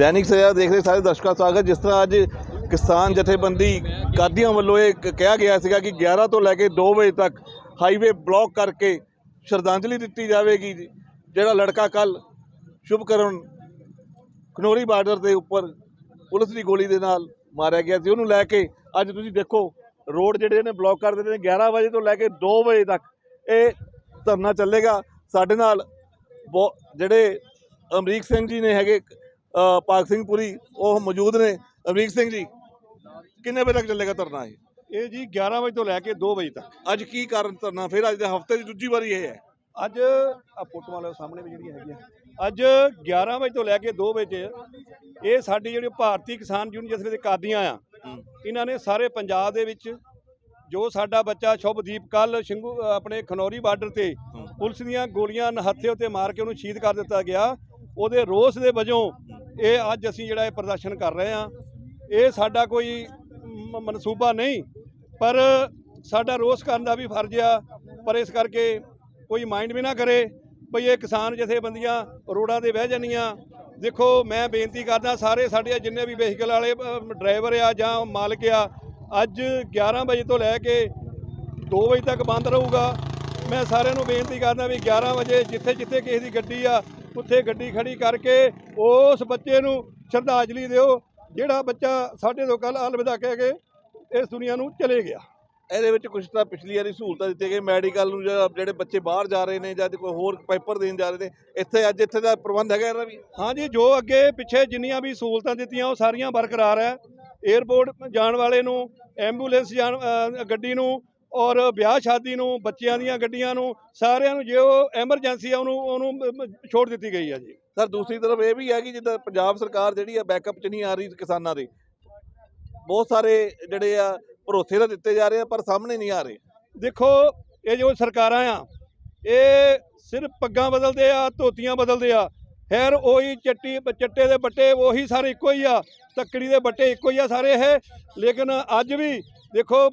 ਦੈਨਿਕ ਸਵੇਰਾ ਦੇਖ ਰਹੇ ਸਾਰੇ ਦਰਸ਼ਕਾਂ ਦਾ ਸਵਾਗਤ ਜਿਸ ਤਰ੍ਹਾਂ ਅੱਜ ਕਿਸਾਨ ਜਥੇਬੰਦੀ ਕਾਦੀਆਂ ਵੱਲੋਂ ਇਹ ਕ- ਕਿਹਾ ਗਿਆ ਸੀਗਾ ਕਿ 11 ਤੋਂ ਲੈ ਕੇ 2 ਵਜੇ ਤੱਕ ਹਾਈਵੇ ਬਲੌਕ ਕਰਕੇ ਸ਼ਰਧਾਂਜਲੀ ਦਿੱਤੀ ਜਾਵੇਗੀ ਜੀ। ਜਿਹੜਾ ਲੜਕਾ ਕੱਲ ਸ਼ੁਭਕਰਨ ਖਨੋਰੀ ਬਾਰਡਰ ਦੇ ਉੱਪਰ ਪੁਲਿਸ ਦੀ ਗੋਲੀ ਦੇ ਨਾਲ ਮਾਰਿਆ ਗਿਆ ਸੀ ਉਹਨੂੰ ਲੈ ਕੇ ਅੱਜ ਤੁਸੀਂ ਦੇਖੋ, ਰੋਡ ਜਿਹੜੇ ਨੇ ਬਲੌਕ ਕਰ ਦਿੱਤੇ ਨੇ 11 ਵਜੇ ਤੋਂ ਲੈ ਕੇ 2 ਵਜੇ ਤੱਕ ਇਹ ਧਰਨਾ ਚੱਲੇਗਾ ਸਾਡੇ ਨਾਲ ਬਹੁ- ਜਿਹੜੇ ਅਮਰੀਕ ਸਿੰਘ ਜੀ ਨੇ ਹੈਗੇ ਭਾਗ ਸਿੰਘ ਪੁਰੀ ਉਹ ਮੌਜੂਦ ਨੇ। ਅਮਰੀਕ ਸਿੰਘ ਜੀ ਕਿੰਨੇ ਵਜੇ ਤੱਕ ਚੱਲੇਗਾ ਧਰਨਾ ਇਹ? ਇਹ ਜੀ 11 ਵਜੇ ਤੋਂ ਲੈ ਕੇ 2 ਵਜੇ ਤੱਕ। ਅੱਜ ਕੀ ਕਾਰਨ ਧਰਨਾ? ਫਿਰ ਅੱਜ ਦੇ ਹਫ਼ਤੇ ਦੀ ਦੂਜੀ ਵਾਰੀ ਇਹ ਹੈ। ਅੱਜ ਆ ਫੋਟੋਆਂ ਵਾਲੇ ਸਾਹਮਣੇ ਵੀ ਜਿਹੜੀਆਂ ਹੈਗੀਆਂ। ਅੱਜ 11 ਵਜੇ ਤੋਂ ਲੈ ਕੇ 2 ਵਜੇ ਇਹ ਸਾਡੀ ਜਿਹੜੀ ਭਾਰਤੀ ਕਿਸਾਨ ਯੂਨੀਅਨ ਜਥੇਬੰਦੀ ਦੇ ਕਾਦੀਆਂ ਆ ਇਹਨਾਂ ਨੇ ਸਾਰੇ ਪੰਜਾਬ ਦੇ ਵਿੱਚ ਜੋ ਸਾਡਾ ਬੱਚਾ ਸ਼ੁਭਦੀਪ ਕੱਲ ਸਿੰਘੂ ਅ, ਆਪਣੇ ਖਨੌਰੀ ਬਾਰਡਰ ਤੇ ਪੁਲਿਸ ਦੀਆਂ ਗੋਲੀਆਂ ਨਹੱਥੇ ਉੱਤੇ ਮਾਰ ਕੇ ਉਹਨੂੰ ਸ਼ਹੀਦ ਕਰ ਦਿੱਤਾ ਗਿਆ। ਉਹਦੇ ਰੋਸ ਦੇ ਵਜੋਂ ਇਹ ਅੱਜ ਅਸੀਂ ਜਿਹੜਾ ਇਹ ਪ੍ਰਦਰਸ਼ਨ ਕਰ ਰਹੇ ਹਾਂ, ਇਹ ਸਾਡਾ ਕੋਈ ਮ- ਮਨਸੂਬਾ ਨਹੀਂ, ਪਰ ਸਾਡਾ ਰੋਸ ਕਰਨ ਦਾ ਵੀ ਫਰਜ਼ ਆ, ਪਰ ਇਸ ਕਰਕੇ ਕੋਈ ਮਾਈਂਡ ਵੀ ਨਾ ਕਰੇ, ਭਈ ਇਹ ਕਿਸਾਨ ਜਥੇਬੰਦੀਆਂ ਰੋਡਾਂ ਤੇ ਬਹਿ ਜਾਂਦੀਆਂ। ਦੇਖੋ, ਮੈਂ ਬੇਨਤੀ ਕਰਦਾ ਸਾਰੇ ਸਾਡੇ ਜਿੰਨੇ ਵੀ ਵਹੀਕਲ ਵਾਲੇ ਡਰਾਈਵਰ ਆ ਜਾਂ ਮਾਲਕ ਆ, ਅੱਜ 11 ਵਜੇ ਤੋਂ ਲੈ ਕੇ 2 ਵਜੇ ਤੱਕ ਬੰਦ ਰਹੂਗਾ। ਮੈਂ ਸਾਰਿਆਂ ਨੂੰ ਬੇਨਤੀ ਕਰਦਾ ਵੀ 11 ਵਜੇ ਜਿੱਥੇ ਜਿੱਥੇ ਕਿਸੇ ਦੀ ਗੱਡੀ ਆ ਉੱਥੇ ਗੱਡੀ ਖੜੀ ਕਰਕੇ ਉਸ ਬੱਚੇ ਨੂੰ ਸ਼ਰਧਾਂਜਲੀ ਦਿਓ ਜਿਹੜਾ ਬੱਚਾ ਸਾਡੇ ਤੋਂ ਕੱਲ ਅਲਵਿਦਾ ਕਹਿ ਕੇ ਇਸ ਦੁਨੀਆ ਨੂੰ ਚਲੇ ਗਿਆ। ਇਹਦੇ ਵਿੱਚ ਕੁਝ ਤਾਂ ਪਿਛਲੀ ਵਾਰੀ ਸਹੂਲਤਾਂ ਦਿੱਤੀਆਂ ਗਈਆਂ ਮੈਡੀਕਲ ਨੂੰ ਜਿਹੜੇ ਬੱਚੇ ਬਾਹਰ ਜਾ ਰਹੇ ਨੇ ਜਾਂ ਕੋਈ ਹੋਰ ਪੇਪਰ ਦੇਣ ਜਾ ਰਹੇ ਨੇ ਇੱਥੇ ਅੱਜ ਇੱਥੇ ਦਾ ਪ੍ਰਬੰਧ ਹੈਗਾ ਇਹਦਾ ਵੀ? ਹਾਂਜੀ ਜੋ ਅੱਗੇ ਪਿੱਛੇ ਜਿੰਨੀਆਂ ਵੀ ਸਹੂਲਤਾਂ ਦਿੱਤੀਆਂ ਉਹ ਸਾਰੀਆਂ ਬਰਕਰਾਰ ਹੈ। 에ਅਰਪੋਰਟ ਜਾਣ ਵਾਲੇ ਨੂੰ ਐਂਬੂਲੈਂਸ ਜਾਣ ਗੱਡੀ ਨੂੰ ਔਰ ਵਿਆਹ ਸ਼ਾਦੀ ਨੂੰ ਬੱਚਿਆਂ ਦੀਆਂ ਗੱਡੀਆਂ ਨੂੰ ਸਾਰਿਆਂ ਨੂੰ ਜੇ ਉਹ ਐਮਰਜੈਂਸੀ ਆ ਉਹਨੂੰ ਉਹਨੂੰ ਛੋੜ ਦਿੱਤੀ ਗਈ ਹੈ ਜੀ। ਸਰ ਦੂਸਰੀ ਤਰਫ ਇਹ ਵੀ ਹੈ ਕਿ ਜਿੱਦਾਂ ਪੰਜਾਬ ਸਰਕਾਰ ਜਿਹੜੀ ਆ ਬੈਕਅਪ 'ਚ ਨਹੀਂ ਆ ਰਹੀ ਕਿਸਾਨਾਂ ਦੇ ਬਹੁਤ ਸਾਰੇ ਜਿਹੜੇ ਆ ਭਰੋਸੇ ਤਾਂ ਦਿੱਤੇ ਜਾ ਰਹੇ ਆ ਪਰ ਸਾਹਮਣੇ ਨਹੀਂ ਆ ਰਹੇ। ਦੇਖੋ ਇਹ ਜੋ ਸਰਕਾਰਾਂ ਆ ਇਹ ਸਿਰਫ ਪੱਗਾਂ ਬਦਲਦੇ ਆ ਧੋਤੀਆਂ ਬਦਲਦੇ ਆ। ਖੈਰ ਉਹੀ ਚੱਟੀ ਚੱਟੇ ਦੇ ਬੱਟੇ ਉਹੀ ਸਾਰੇ ਇੱਕੋ ਹੀ ਆ ਤੱਕੜੀ ਦੇ ਬੱਟੇ ਇੱਕੋ ਹੀ ਆ ਸਾਰੇ ਇਹ। ਲੇਕਿਨ ਅੱਜ ਵੀ ਦੇਖੋ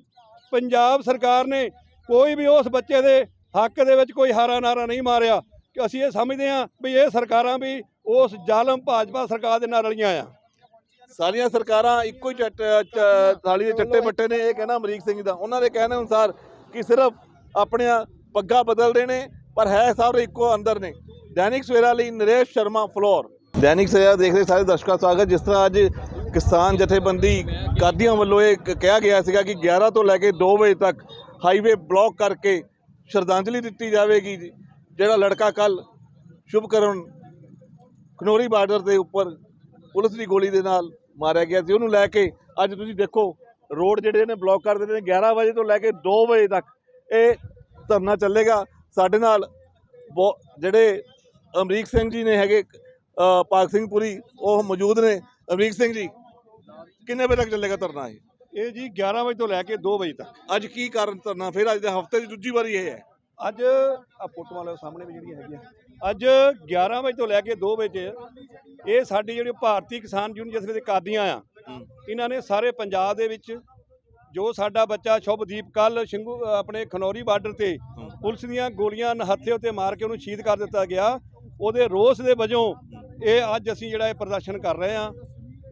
ਪੰਜਾਬ ਸਰਕਾਰ ਨੇ ਕੋਈ ਵੀ ਉਸ ਬੱਚੇ ਦੇ ਹੱਕ ਦੇ ਵਿੱਚ ਕੋਈ ਹਾਰਾ ਨਾਰਾ ਨਹੀਂ ਮਾਰਿਆ ਕਿ ਅਸੀਂ ਇਹ ਸਮਝਦੇ ਹਾਂ ਵੀ ਇਹ ਸਰਕਾਰਾਂ ਵੀ ਉਸ ਜ਼ਾਲਮ ਭਾਜਪਾ ਸਰਕਾਰ ਦੇ ਨਾਲ ਰਲੀਆਂ ਆ। ਸਾਰੀਆਂ ਸਰਕਾਰਾਂ ਇੱਕੋ ਹੀ ਥਾਲੀ ਦੇ ਚੱਟੇ ਬੱਟੇ ਨੇ ਇਹ ਕਹਿਣਾ ਅਮਰੀਕ ਸਿੰਘ ਦਾ। ਉਹਨਾਂ ਦੇ ਕਹਿਣ ਅਨੁਸਾਰ ਕਿ ਸਿਰਫ ਆਪਣੀਆਂ ਪੱਗਾਂ ਬਦਲਦੇ ਨੇ ਪਰ ਹੈ ਸਾਰੇ ਇੱਕੋ ਅੰਦਰ ਨੇ। ਦੈਨਿਕ ਸਵੇਰਾ ਲਈ ਨਰੇਸ਼ ਸ਼ਰਮਾ ਫਲੋਰ। ਦੈਨਿਕ ਸਵੇਰਾ ਦੇਖ ਰਹੇ ਸਾਰੇ ਦਰਸ਼ਕਾਂ ਦਾ ਸਵਾਗਤ। ਜਿਸ ਤਰ੍ਹਾਂ ਅੱਜ ਕਿਸਾਨ ਜਥੇਬੰਦੀ ਕਾਦੀਆਂ ਵੱਲੋਂ ਇਹ ਕ- ਕਿਹਾ ਗਿਆ ਸੀਗਾ ਕਿ 11 ਤੋਂ ਲੈ ਕੇ 2 ਵਜੇ ਤੱਕ ਹਾਈਵੇ ਬਲੌਕ ਕਰਕੇ ਸ਼ਰਧਾਂਜਲੀ ਦਿੱਤੀ ਜਾਵੇਗੀ ਜਿਹੜਾ ਲੜਕਾ ਕੱਲ ਸ਼ੁਭਕਰਨ ਖਨੋਰੀ ਬਾਰਡਰ ਦੇ ਉੱਪਰ ਪੁਲਿਸ ਦੀ ਗੋਲੀ ਦੇ ਨਾਲ ਮਾਰਿਆ ਗਿਆ ਸੀ। ਉਹਨੂੰ ਲੈ ਕੇ ਅੱਜ ਤੁਸੀਂ ਦੇਖੋ ਰੋਡ ਜਿਹੜੇ ਨੇ ਬਲੌਕ ਕਰ ਦਿੱਤੇ ਨੇ। 11 ਵਜੇ ਤੋਂ ਲੈ ਕੇ 2 ਵਜੇ ਤੱਕ ਇਹ ਧਰਨਾ ਚੱਲੇਗਾ। ਸਾਡੇ ਨਾਲ ਬਹੁ- ਜਿਹੜੇ ਅਮਰੀਕ ਸਿੰਘ ਜੀ ਨੇ ਹੈਗੇ ਅ, ਭਾਗ ਸਿੰਘ ਪੁਰੀ ਉਹ ਮੌਜੂਦ ਨੇ। ਅਮਰੀਕ ਸਿੰਘ ਜੀ। ਕਿੰਨੇ ਵਜੇ ਤੱਕ ਚੱਲੇਗਾ ਧਰਨਾ ਇਹ? ਇਹ ਜੀ 11 ਵਜੇ ਤੋਂ ਲੈ ਕੇ 2 ਵਜੇ ਤੱਕ। ਅੱਜ ਕੀ ਕਾਰਨ ਧਰਨਾ? ਫਿਰ ਅੱਜ ਦੇ ਹਫ਼ਤੇ ਦੀ ਦੂਜੀ ਵਾਰੀ ਇਹ ਹੈ। ਅੱਜ ਆ ਫੋਟੋਆਂ ਵਾਲੇ ਸਾਹਮਣੇ ਵੀ ਜਿਹੜੀਆਂ ਹੈਗੀਆਂ। ਅੱਜ 11 ਵਜੇ ਤੋਂ ਲੈ ਕੇ 2 ਵਜੇ ਇਹ ਸਾਡੀ ਜਿਹੜੀ ਭਾਰਤੀ ਕਿਸਾਨ ਯੂਨੀਅਨ ਜਥੇਬੰਦੀ ਦੇ ਕਾਦੀਆਂ ਆ ਇਹਨਾਂ ਨੇ ਸਾਰੇ ਪੰਜਾਬ ਦੇ ਵਿੱਚ ਜੋ ਸਾਡਾ ਬੱਚਾ ਸ਼ੁਭਦੀਪ ਕੱਲ ਸਿੰਘੂ ਅ, ਆਪਣੇ ਖਨੌਰੀ ਬਾਰਡਰ ਤੇ ਪੁਲਿਸ ਦੀਆਂ ਗੋਲੀਆਂ ਨਹੱਥੇ ਉੱਤੇ ਮਾਰ ਕੇ ਉਹਨੂੰ ਸ਼ਹੀਦ ਕਰ ਦਿੱਤਾ ਗਿਆ। ਉਹਦੇ ਰੋਸ ਦੇ ਵਜੋਂ ਇਹ ਅੱਜ ਅਸੀਂ ਜਿਹੜਾ ਇਹ ਪ੍ਰਦਰਸ਼ਨ ਕਰ ਰਹੇ ਆ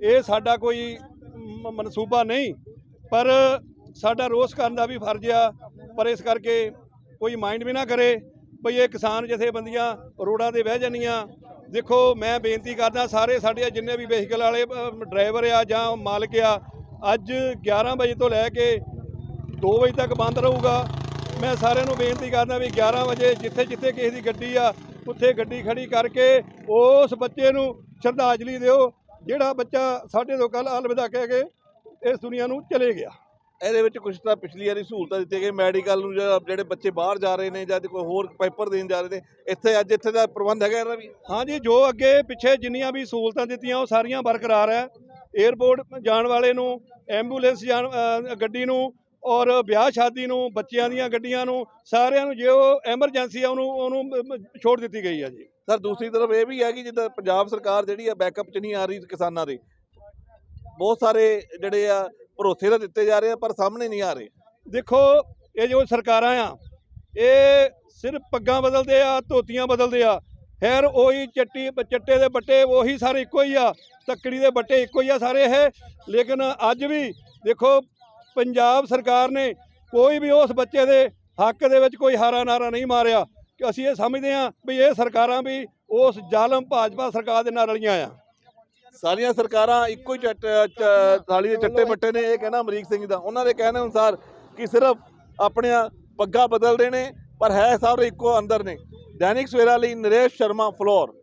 ਇਹ ਸਾਡਾ ਕੋਈ ਮ- ਮਨਸੂਬਾ ਨਹੀਂ, ਪਰ ਸਾਡਾ ਰੋਸ ਕਰਨ ਦਾ ਵੀ ਫਰਜ਼ ਆ, ਪਰ ਇਸ ਕਰਕੇ ਕੋਈ ਮਾਈਂਡ ਵੀ ਨਾ ਕਰੇ ਭਈ ਇਹ ਕਿਸਾਨ ਜਥੇਬੰਦੀਆਂ ਰੋਡਾਂ ਤੇ ਬਹਿ ਜਾਂਦੀਆਂ। ਦੇਖੋ, ਮੈਂ ਬੇਨਤੀ ਕਰਦਾ ਸਾਰੇ ਸਾਡੇ ਜਿੰਨੇ ਵੀ ਵਹੀਕਲ ਵਾਲੇ ਡਰਾਈਵਰ ਆ ਜਾਂ ਮਾਲਕ ਆ, ਅੱਜ 11 ਵਜੇ ਤੋਂ ਲੈ ਕੇ 2 ਵਜੇ ਤੱਕ ਬੰਦ ਰਹੂਗਾ। ਮੈਂ ਸਾਰਿਆਂ ਨੂੰ ਬੇਨਤੀ ਕਰਦਾ ਵੀ 11 ਵਜੇ ਜਿੱਥੇ ਜਿੱਥੇ ਕਿਸੇ ਦੀ ਗੱਡੀ ਆ, ਉੱਥੇ ਗੱਡੀ ਖੜੀ ਕਰਕੇ ਉਸ ਬੱਚੇ ਨੂੰ ਸ਼ਰਧਾਂਜਲੀ ਦਿਓ ਜਿਹੜਾ ਬੱਚਾ ਸਾਡੇ ਤੋਂ ਕੱਲ ਅਲਵਿਦਾ ਕਹਿ ਕੇ ਇਸ ਦੁਨੀਆ ਨੂੰ ਚਲੇ ਗਿਆ। ਇਹਦੇ ਵਿੱਚ ਕੁਝ ਤਾਂ ਪਿਛਲੀ ਵਾਰੀ ਸਹੂਲਤਾਂ ਦਿੱਤੀਆਂ ਗਈਆਂ। ਮੈਡੀਕਲ ਨੂੰ ਜਿਹੜੇ ਬੱਚੇ ਬਾਹਰ ਜਾ ਰਹੇ ਨੇ ਜਾਂ ਕੋਈ ਹੋਰ ਪੇਪਰ ਦੇਣ ਜਾ ਰਹੇ ਨੇ ਇੱਥੇ ਅੱਜ ਇੱਥੇ ਦਾ ਪ੍ਰਬੰਧ ਹੈਗਾ ਇਹਦਾ ਵੀ। ਹਾਂਜੀ ਜੋ ਅੱਗੇ ਪਿੱਛੇ ਜਿੰਨੀਆਂ ਵੀ ਸਹੂਲਤਾਂ ਦਿੱਤੀਆਂ ਉਹ ਸਾਰੀਆਂ ਬਰਕਰਾਰ ਹੈ। 에ਅਰਪੋਰਟ ਜਾਣ ਵਾਲੇ ਨੂੰ ਐਂਬੂਲੈਂਸ ਜਾਣ ਗੱਡੀ ਨੂੰ ਔਰ ਵਿਆਹ ਸ਼ਾਦੀ ਨੂੰ ਬੱਚਿਆਂ ਦੀਆਂ ਗੱਡੀਆਂ ਨੂੰ ਸਾਰਿਆਂ ਨੂੰ ਜੇ ਉਹ ਐਮਰਜੈਂਸੀ ਆ ਉਹਨੂੰ ਉਹਨੂੰ ਛੋੜ ਦਿੱਤੀ ਗਈ ਹੈ ਜੀ। ਸਰ ਦੂਸਰੀ ਤਰਫ ਇਹ ਵੀ ਹੈ ਕਿ ਜਿੱਦਾਂ ਪੰਜਾਬ ਸਰਕਾਰ ਜਿਹੜੀ ਆ ਬੈਕਅਪ 'ਚ ਨਹੀਂ ਆ ਰਹੀ ਕਿਸਾਨਾਂ ਦੇ ਬਹੁਤ ਸਾਰੇ ਜਿਹੜੇ ਆ ਭਰੋਸੇ ਤਾਂ ਦਿੱਤੇ ਜਾ ਰਹੇ ਆ ਪਰ ਸਾਹਮਣੇ ਨਹੀਂ ਆ ਰਹੇ। ਦੇਖੋ ਇਹ ਜੋ ਸਰਕਾਰਾਂ ਆ ਇਹ ਸਿਰਫ ਪੱਗਾਂ ਬਦਲਦੇ ਆ ਧੋਤੀਆਂ ਬਦਲਦੇ ਆ ਖੈਰ ਉਹੀ ਚੱਟੀ ਚੱਟੇ ਦੇ ਬੱਟੇ ਉਹੀ ਸਾਰੇ ਇੱਕੋ ਹੀ ਆ ਤੱਕੜੀ ਦੇ ਬੱਟੇ ਇੱਕੋ ਹੀ ਆ ਸਾਰੇ ਇਹ ਲੇਕਿਨ ਅੱਜ ਵੀ ਦੇਖੋ ਪੰਜਾਬ ਸਰਕਾਰ ਨੇ ਕੋਈ ਵੀ ਉਸ ਬੱਚੇ ਦੇ ਹੱਕ ਦੇ ਵਿੱਚ ਕੋਈ ਹਾਰਾ ਨਾਰਾ ਨਹੀਂ ਮਾਰਿਆ ਕਿ ਅਸੀਂ ਇਹ ਸਮਝਦੇ ਹਾਂ ਵੀ ਇਹ ਸਰਕਾਰਾਂ ਵੀ ਉਸ ਜ਼ਾਲਮ ਭਾਜਪਾ ਸਰਕਾਰ ਦੇ ਨਾਲ ਰਲੀਆਂ ਆ। ਸਾਰੀਆਂ ਸਰਕਾਰਾਂ ਇੱਕੋ ਹੀ ਚੱਟ ਚ- ਥਾਲੀ ਦੇ ਚੱਟੇ ਮੱਟੇ ਨੇ, ਇਹ ਕਹਿਣਾ ਅਮਰੀਕ ਸਿੰਘ ਦਾ। ਉਹਨਾਂ ਦੇ ਕਹਿਣ ਅਨੁਸਾਰ ਕਿ ਸਿਰਫ ਆਪਣੀਆਂ ਪੱਗਾਂ ਬਦਲਦੇ ਨੇ, ਪਰ ਹੈ ਸਾਰੇ ਇੱਕੋ ਅੰਦਰ ਨੇ। ਦੈਨਿਕ ਸਵੇਰਾ ਲਈ ਨਰੇਸ਼ ਸ਼ਰਮਾ, ਫਲੋਰ।